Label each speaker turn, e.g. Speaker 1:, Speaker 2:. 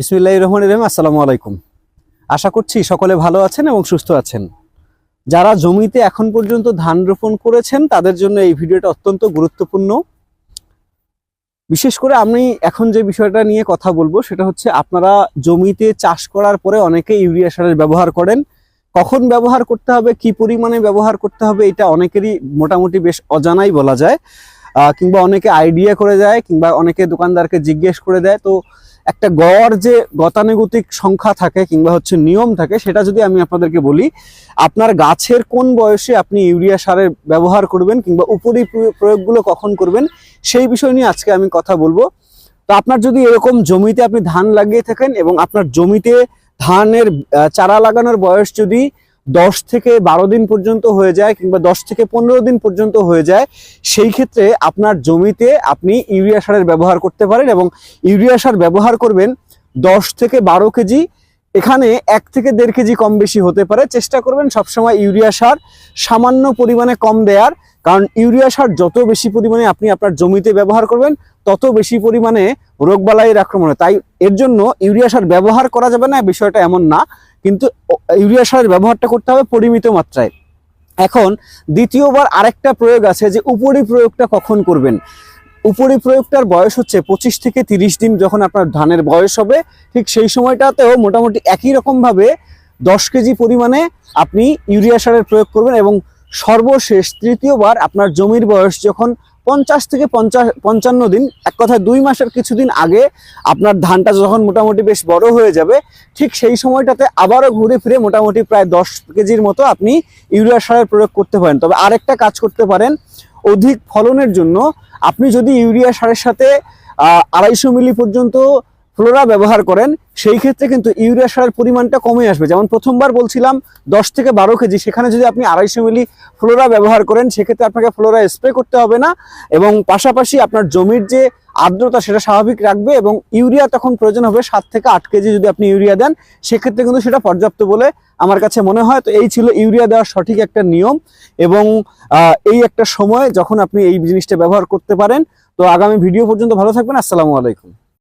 Speaker 1: বিসমিল্লাহ রহমান রহিম, আসসালামু আলাইকুম। আশা করছি সকলে ভালো আছেন এবং সুস্থ আছেন। যারা জমিতে এখন পর্যন্ত ধান রোপণ করেছেন, তাদের জন্য এই ভিডিওটা অত্যন্ত গুরুত্বপূর্ণ। বিশেষ করে আমি এখন যে বিষয়টা নিয়ে কথা বলব, সেটা হচ্ছে আপনারা জমিতে চাষ করার পরে অনেকে ইউরিয়া সারের ব্যবহার করেন। কখন ব্যবহার করতে হবে, কি পরিমাণে ব্যবহার করতে হবে, এটা অনেকেরই মোটামুটি বেশ অজানাই বলা যায়। কিংবা অনেকে আইডিয়া করে যায় কিংবা অনেকে দোকানদারকে জিজ্ঞেস করে দেয়। তো একটা গড় যে গতানুগতিক সংখ্যা থাকে কিংবা হচ্ছে নিয়ম থাকে, সেটা যদি আমি আপনাদেরকে বলি, আপনার গাছের কোন বয়সে আপনি ইউরিয়া সারের ব্যবহার করবেন কিংবা উপরি প্রয়োগগুলো কখন করবেন, সেই বিষয় নিয়ে আজকে আমি কথা বলব। তো আপনার যদি এরকম জমিতে আপনি ধান লাগিয়ে থাকেন এবং আপনার জমিতে ধানের চারা লাগানোর বয়স যদি দশ থেকে বারো দিন পর্যন্ত হয়ে যায় কিংবা দশ থেকে পনেরো দিন পর্যন্ত হয়ে যায়, সেই ক্ষেত্রে আপনার জমিতে আপনি ইউরিয়া সারের ব্যবহার করতে পারেন এবং ইউরিয়া সার ব্যবহার করবেন দশ থেকে বারো কেজি, এখানে এক থেকে দেড় কেজি কম বেশি হতে পারে চেষ্টা করবেন সবসময় ইউরিয়া সার সামান্য পরিমাণে কম দেওয়ার কারণ ইউরিয়া সার যত বেশি পরিমাণে আপনি আপনার জমিতে ব্যবহার করবেন, তত বেশি পরিমাণে রোগবালাইয়ের আক্রমণ হয়। তাই এর জন্য ইউরিয়া সার ব্যবহার করা যাবে না বিষয়টা এমন না কিন্তু ইউরিয়া সারের ব্যবহারটা করতে হবে পরিমিত মাত্রায়। এখন দ্বিতীয়বার আরেকটা প্রয়োগ আছে যে উপরি প্রয়োগটা কখন করবেন? উপরি প্রয়োগটার বয়স হচ্ছে পঁচিশ থেকে তিরিশ দিন যখন আপনার ধানের বয়স হবে, ঠিক সেই সময়টাতেও মোটামুটি একই রকমভাবে দশ কেজি পরিমাণে আপনি ইউরিয়া সারের প্রয়োগ করবেন এবং সর্বশেষ তৃতীয়বার আপনার জমির বয়স যখন পঞ্চাশ থেকে পঞ্চাশ, পঞ্চান্ন দিন, এক কথায় দুই মাসের কিছুদিন আগে আপনার ধানটা যখন মোটামুটি বেশ বড় হয়ে যাবে, ঠিক সেই সময়টাতে আবারও ঘুরে ফিরে মোটামুটি প্রায় দশ কেজির মতো আপনি ইউরিয়া সারের প্রয়োগ করতে পারেন। তবে আরেকটা কাজ করতে পারেন, অধিক ফলনের জন্য আপনি যদি ইউরিয়া সারের সাথে আড়াইশো মিলি পর্যন্ত ফ্লোরা ব্যবহার করেন, সেই ক্ষেত্রে কিন্তু ইউরিয়া সারের পরিমাণটা কমে আসবে। যেমন প্রথমবার বলছিলাম, দশ থেকে বারো কেজি, সেখানে যদি আপনি আড়াইশো মিলি ফ্লোরা ব্যবহার করেন, সেক্ষেত্রে আপনাকে ফ্লোরা স্প্রে করতে হবে না এবং পাশাপাশি আপনার জমির যে আর্দ্রতা, সেটা স্বাভাবিক রাখবে এবং ইউরিয়া তখন প্রয়োজন হবে সাত থেকে আট কেজি যদি আপনি ইউরিয়া দেন। সেক্ষেত্রে কিন্তু সেটা পর্যাপ্ত বলে আমার কাছে মনে হয়। তো এই ছিল ইউরিয়া দেওয়ার সঠিক একটা নিয়ম এবং এই একটা সময় যখন আপনি এই জিনিসটা ব্যবহার করতে পারেন। তো আগামী ভিডিও পর্যন্ত ভালো থাকবেন। আসসালামু আলাইকুম।